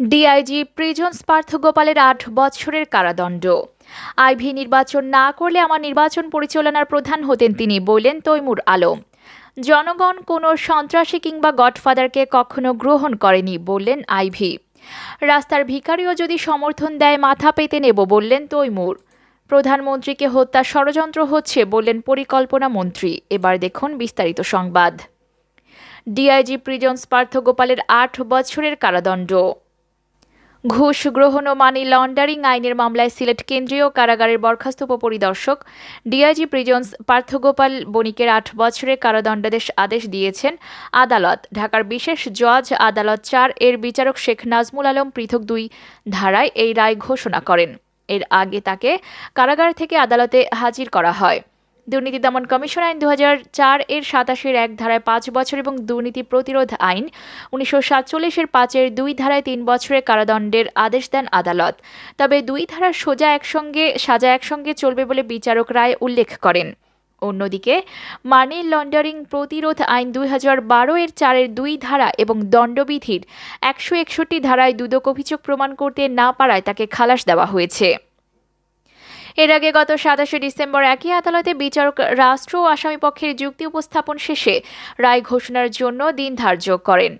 DIG prisons Partha গোপালের আট বছরের কারাদণ্ড। আইভি নির্বাচন না করলে আমার নির্বাচন পরিচালনার প্রধান হতেন তিনি বললেন তৈমুর আলম। জনগণ কোনো সন্ত্রাসী কিংবা গডফাদারকে কখনো গ্রহণ করেনি বললেন আইভি। রাস্তার ভিকারিও যদি সমর্থন দেয় মাথা পেতে নেব বললেন তৈমুর। প্রধানমন্ত্রীকে হত্যা ষড়যন্ত্র হচ্ছে বললেন পরিকল্পনা মন্ত্রী। এবার দেখুন বিস্তারিত সংবাদ। ডিআইজি প্রিজন্স পার্থ গোপালের আট বছরের কারাদণ্ড। ঘুষ গ্রহণ ও মানি লন্ডারিং আইনের মামলায় সিলেট কেন্দ্রীয় কারাগারের বরখাস্ত উপপরিদর্শক ডিআইজি প্রিজন্স পার্থগোপাল বণিকের আট বছরের কারাদণ্ডাদেশ আদেশ দিয়েছেন আদালত। ঢাকার বিশেষ জজ আদালত চার, এর বিচারক শেখ নাজমুল আলম পৃথক দুই ধারায় এই রায় ঘোষণা করেন। এর আগে তাকে কারাগার থেকে আদালতে হাজির করা হয়। দুর্নীতি দমন কমিশন আইন দু চার এর সাতাশের এক ধারায় পাঁচ বছর এবং দুর্নীতি প্রতিরোধ আইন উনিশশো সাতচল্লিশের পাঁচের দুই ধারায় তিন বছরের কারাদণ্ডের আদেশ দেন আদালত। তবে দুই ধারার সোজা একসঙ্গে, সাজা একসঙ্গে চলবে বলে বিচারক রায় উল্লেখ করেন। অন্যদিকে, মানি লন্ডারিং প্রতিরোধ আইন দুই হাজার বারো এর চারের দুই ধারা এবং দণ্ডবিধির একশো একষট্টি ধারায় দুদক অভিযোগ প্রমাণ করতে না পারায় তাকে খালাস দেওয়া হয়েছে। এর আগে গত সাতাশে ডিসেম্বর একই আদালতে বিচারক, রাষ্ট্র ও আসামিপক্ষের যুক্তি উপস্থাপন শেষে রায় ঘোষণার জন্য দিন ধার্য করেন।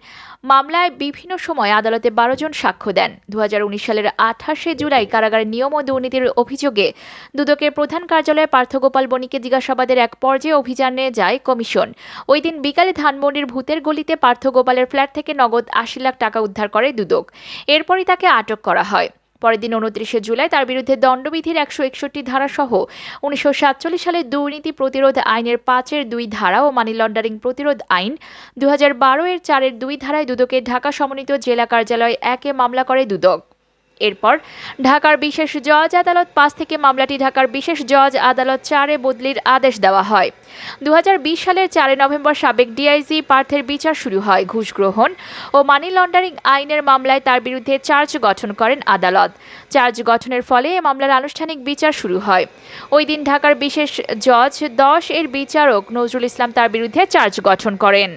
মামলায় বিভিন্ন সময় আদালতে বারো জন সাক্ষ্য দেন। দু হাজার উনিশ সালের আঠাশে জুলাই কারাগারের নিয়ম ও দুর্নীতির অভিযোগে দুদকের প্রধান কার্যালয়ে পার্থগোপাল বণিকে জিজ্ঞাসাবাদের এক পর্যায়ে অভিযানে যায় কমিশন। ওই দিন বিকালে ধানমন্ডির ভূতের গলিতে পার্থগোপালের ফ্ল্যাট থেকে নগদ আশি লাখ টাকা উদ্ধার করে দুদক। এরপরই তাকে আটক করা হয়। পরের দিন উনত্রিশে জুলাই তার বিরুদ্ধে দণ্ডবিধির একশো একষট্টি ধারাসহ উনিশশো সাতচল্লিশ সালের দুর্নীতি প্রতিরোধ আইনের পাঁচের দুই ধারা ও মানি লন্ডারিং প্রতিরোধ আইন দু হাজার বারো এর চারের দুই ধারায় দুদকের ঢাকা সমন্বিত জেলা কার্যালয় একে মামলা করে দুদক। এরপর ঢাকার বিশেষ জজ আদালত পাঁচ থেকে মামলাটি ঢাকার বিশেষ জজ আদালত চারে বদলির আদেশ দেওয়া হয়। দু হাজার বিশ সালের চারে নভেম্বর সাবেক ডিআইজি পার্থের বিচার শুরু হয় ঘুষ গ্রহণ ও মানি লন্ডারিং আইনের মামলায় তার বিরুদ্ধে চার্জ গঠন করেন আদালত। চার্জ গঠনের ফলে এ মামলার আনুষ্ঠানিক বিচার শুরু হয়। ওই দিন ঢাকার বিশেষ জজ দশ এর বিচারক নজরুল ইসলাম তার বিরুদ্ধে চার্জ গঠন করেন।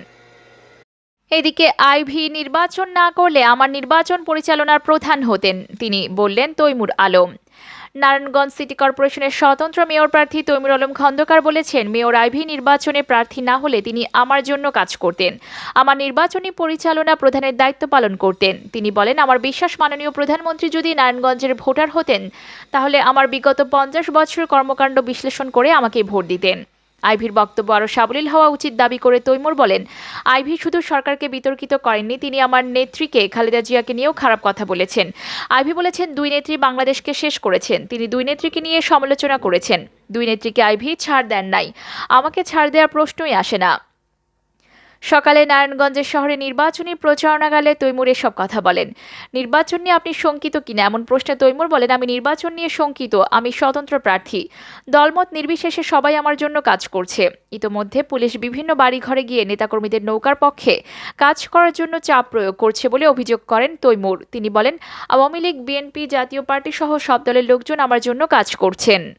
এদিকে আইভি নির্বাচন না করলে আমার নির্বাচন পরিচালনার প্রধান হতেন, তিনি বললেন তৈমুর আলম। নারায়ণগঞ্জ সিটি কর্পোরেশনের স্বতন্ত্র মেয়র প্রার্থী তৈমুর আলম খন্দকার বলেছেন, মেয়র আইভি নির্বাচনে প্রার্থী না হলে তিনি আমার জন্য কাজ করতেন, আমার নির্বাচনী পরিচালনা প্রধানের দায়িত্ব পালন করতেন। তিনি বলেন, আমার বিশ্বাস মাননীয় প্রধানমন্ত্রী যদি নারায়ণগঞ্জের ভোটার হতেন, তাহলে আমার বিগত পঞ্চাশ বছর কর্মকাণ্ড বিশ্লেষণ করে আমাকে ভোট দিতেন। আইভির বক্তব্য আরও সাবলীল হওয়া উচিত দাবি করে তৈমুর বলেন, আইভি শুধু সরকারকে বিতর্কিত করেননি, তিনি আমার নেত্রীকে, খালেদা জিয়াকে নিয়েও খারাপ কথা বলেছেন। আইভি বলেছেন, দুই নেত্রী বাংলাদেশকে শেষ করেছেন, তিনি দুই নেত্রীকে নিয়ে সমালোচনা করেছেন, দুই নেত্রীকে আইভি ছাড় দেন নাই। আমাকে ছাড় দেওয়ার প্রশ্নই আসে না। সকালে নারায়ণগঞ্জের শহরে নির্বাচনী প্রচারণাকালে তৈমুর এসব কথা বলেন। নির্বাচন নিয়ে আপনি শঙ্কিত কিনা? এমন প্রশ্নে তৈমুর বলেন, আমি নির্বাচন নিয়ে শঙ্কিত, আমি স্বতন্ত্র প্রার্থী। দলমত নির্বিশেষে সবাই আমার জন্য কাজ করছে। ইতোমধ্যে পুলিশ বিভিন্ন বাড়িঘরে গিয়ে নেতাকর্মীদের নৌকার পক্ষে কাজ করার জন্য চাপ প্রয়োগ করছে বলে অভিযোগ করেন তৈমুর। তিনি বলেন, Awami League, BNP Jatiya Party সহ সব দলের লোকজন আমার জন্য কাজ করছেন।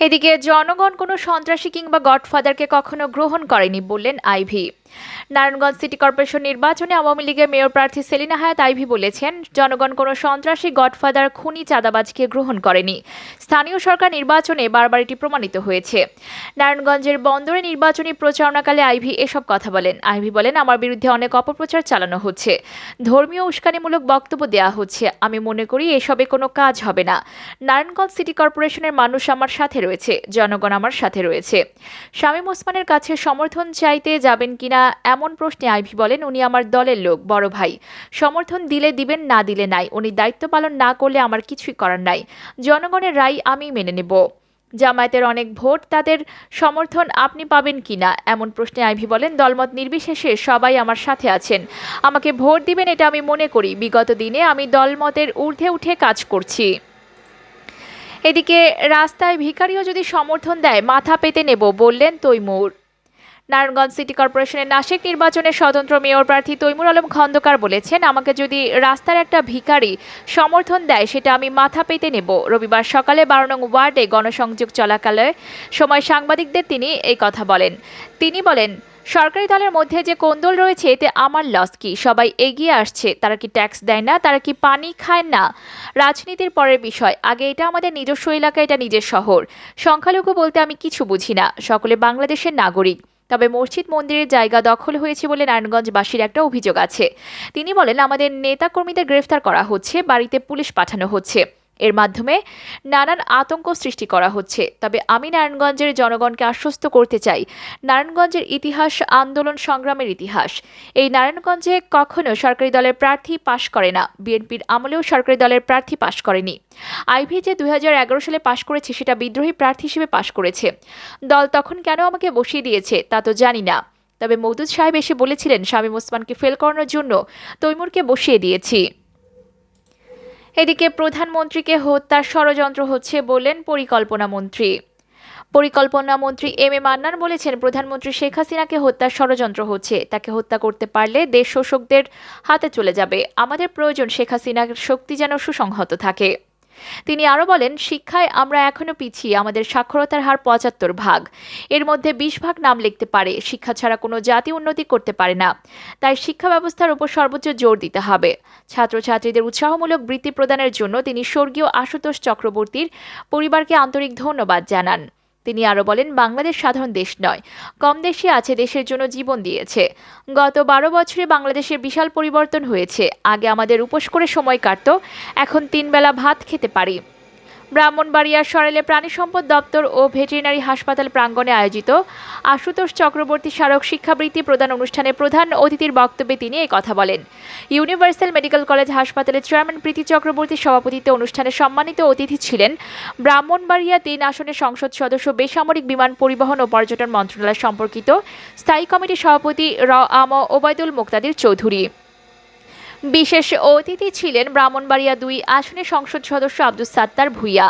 এদিকে জনগণ কোনো সন্ত্রাসী কিংবা গডফাদারকে কখনো গ্রহণ করেনি বললেন আইভি। নারায়ণগঞ্জ সিটি কর্পোরেশন নির্বাচনে আওয়ামী লীগের মেয়র প্রার্থী সেলিনা হায়াত আইভি বলেছেন, জনগণ কোনো সন্ত্রাসী গডফাদার, খুনি, চাঁদাবাজকে গ্রহণ করেনি। স্থানীয় সরকার নির্বাচনে বারবার এটি প্রমাণিত হয়েছে। নারায়ণগঞ্জের বন্দরে নির্বাচনী প্রচারণাকালে আইভি এসব কথা বলেন। আইভি বলেন, আমার বিরুদ্ধে অনেক অপপ্রচার চালানো হচ্ছে। ধর্মীয় উস্কানিমূলক বক্তব্য দেওয়া হচ্ছে। আমি মনে করি এসবে কোনো কাজ হবে না। নারায়ণগঞ্জ সিটি কর্পোরেশনের মানুষ আমার সাথে রয়েছে। জনগণ আমার সাথে রয়েছে। শামীম ওসমানের কাছে সমর্থন চাইতে যাবেন কিনা এমন প্রশ্নে আইভি বলেন, উনি আমার দলের লোক, বড় ভাই। সমর্থন দিলে দিবেন, না দিলে নাই। উনি দায়িত্ব পালন না করলে আমার কিছুই করার নাই। জনগণের রায় আমি মেনে নেব। জামায়াতের অনেক ভোট, তাদের সমর্থন আপনি পাবেন কিনা? এমন প্রশ্নে আইভি বলেন, দলমত নির্বিশেষে সবাই আমার সাথে আছেন। আমাকে ভোট দিবেন, এটা আমি মনে করি। বিগত দিনে আমি দলমতের ঊর্ধ্বে উঠে কাজ করছি। এদিকে রাস্তায় ভিখারিও যদি সমর্থন দেয়, মাথা পেতে নেব বললেন তৈমুর। নারায়ণগঞ্জ সিটি কর্পোরেশনের নাসিক নির্বাচনে স্বতন্ত্র মেয়র প্রার্থী তৈমুর আলম খন্দকার বলেছেন, আমাকে যদি রাস্তার একটা ভিখারি সমর্থন দেয়, সেটা আমি মাথা পেতে নেব। রবিবার সকালে বারো নং ওয়ার্ডে গণসংযোগ চলাকালে সময় সাংবাদিকদের তিনি এই কথা বলেন। তিনি বলেন সরকারি দলের মধ্যে যে কোন্দল রয়েছে, এতে আমার লস কি? সবাই এগিয়ে আসছে। তারা কি ট্যাক্স দেয় না? তারা কি পানি খায় না? রাজনীতির পরের বিষয়। আগে এটা আমাদের নিজস্ব এলাকা, এটা নিজের শহর। সংখ্যালঘু বলতে আমি কিছু বুঝি না। সকলে বাংলাদেশের নাগরিক। তবে মসজিদ মন্দিরের জায়গা দখল হয়েছে বলে নারায়ণগঞ্জবাসীর একটা অভিযোগ আছে। তিনি বলেন, আমাদের নেতাকর্মীদের গ্রেফতার করা হচ্ছে, বাড়িতে পুলিশ পাঠানো হচ্ছে। এর মাধ্যমে নানান আতঙ্ক সৃষ্টি করা হচ্ছে। তবে আমি নারায়ণগঞ্জের জনগণকে আশ্বস্ত করতে চাই। নারায়ণগঞ্জের ইতিহাস আন্দোলন সংগ্রামের ইতিহাস। এই নারায়ণগঞ্জে কখনো সরকারি দলের প্রার্থী পাশ করে না। বিএনপির আমলেও সরকারি দলের প্রার্থী পাশ করেনি। আইভি যে দুই হাজার এগারো সালে পাশ করেছে, সেটা বিদ্রোহী প্রার্থী হিসেবে পাশ করেছে। দল তখন কেন আমাকে বসিয়ে দিয়েছে, তা তো জানি না। তবে মৌদুদ সাহেব এসে বলেছিলেন, শামীম ওসমানকে ফেল করানোর জন্য তৈমুরকে বসিয়ে দিয়েছি। এদিকে প্রধানমন্ত্রীকে হত্যার ষড়যন্ত্র হচ্ছে বললেন পরিকল্পনা মন্ত্রী। পরিকল্পনা মন্ত্রী এম এ মান্নান বলেছেন প্রধানমন্ত্রী শেখ হাসিনাকে হত্যার ষড়যন্ত্র হচ্ছে। তাকে হত্যা করতে পারলে দেশ শোষকদের হাতে চলে যাবে। আমাদের প্রয়োজন শেখ হাসিনার শক্তি যেন সুসংহত থাকে। তিনি আরও বলেন, শিক্ষায় আমরা এখনও পিছিয়ে, আমাদের সাক্ষরতার হার পঁচাত্তর ভাগ। এর মধ্যে বিশ ভাগ নাম লিখতে পারে, শিক্ষা ছাড়া কোনো জাতি উন্নতি করতে পারে না। তাই শিক্ষা ব্যবস্থার উপর সর্বোচ্চ জোর দিতে হবে। ছাত্রছাত্রীদের উৎসাহমূলক বৃত্তি প্রদানের জন্য তিনি স্বর্গীয় আশুতোষ চক্রবর্তীর পরিবারকে আন্তরিক ধন্যবাদ জানান। তিনি আরও বলেন, বাংলাদেশ সাধারণ দেশ নয়, কম দেশে আছে দেশের জন্য জীবন দিয়েছে। গত বারো বছরে বাংলাদেশের বিশাল পরিবর্তন হয়েছে। আগে আমাদের উপোস করে সময় কাটত, এখন তিন বেলা ভাত খেতে পারি। ব্রাহ্মণবাড়িয়ার সরাইলে প্রাণী সম্পদ দপ্তর ও ভেটেরিনারি হাসপাতাল প্রাঙ্গণে আয়োজিত আশুতোষ চক্রবর্তী স্মারক শিক্ষাবৃত্তি প্রদান অনুষ্ঠানে প্রধান অতিথির বক্তব্যে তিনি কথা বলেন। ইউনিভার্সাল মেডিকেল কলেজ হাসপাতালের চেয়ারম্যান প্রীতি চক্রবর্তীর সভাপতিত্বে অনুষ্ঠানে সম্মানিত অতিথি ছিলেন ব্রাহ্মণবাড়িয়া তিন আসনের সংসদ সদস্য, বেসামরিক বিমান পরিবহন ও পর্যটন মন্ত্রণালয় সম্পর্কিত স্থায়ী কমিটির সভাপতি র আম ওবায়দুল মোক্তাদির চৌধুরী। বিশেষ অতিথি ছিলেন ব্রাহ্মণবাড়িয়া দুই আসনের সংসদ সদস্য আব্দুস সাত্তার ভুইয়া।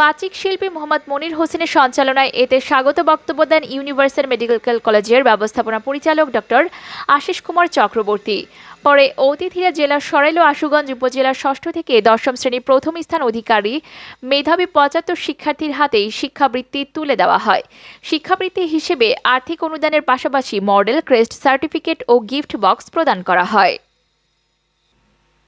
বাচিক শিল্পী মোহাম্মদ মনির হোসেনের সঞ্চালনায় এতে স্বাগত বক্তব্য দেন ইউনিভার্সাল মেডিকেল কলেজের ব্যবস্থাপনা পরিচালক ডক্টর আশিস কুমার চক্রবর্তী। পরে অতিথিরা জেলার সরাইল আশুগঞ্জ উপজেলার ষষ্ঠ থেকে দশম শ্রেণির প্রথম স্থান অধিকারী, মেধাবী পঁচাত্তর শিক্ষার্থীর হাতেই শিক্ষাবৃত্তি তুলে দেওয়া হয়। শিক্ষাবৃত্তি হিসেবে আর্থিক অনুদানের পাশাপাশি মডেল, ক্রেস্ট সার্টিফিকেট ও গিফট বক্স প্রদান করা হয়।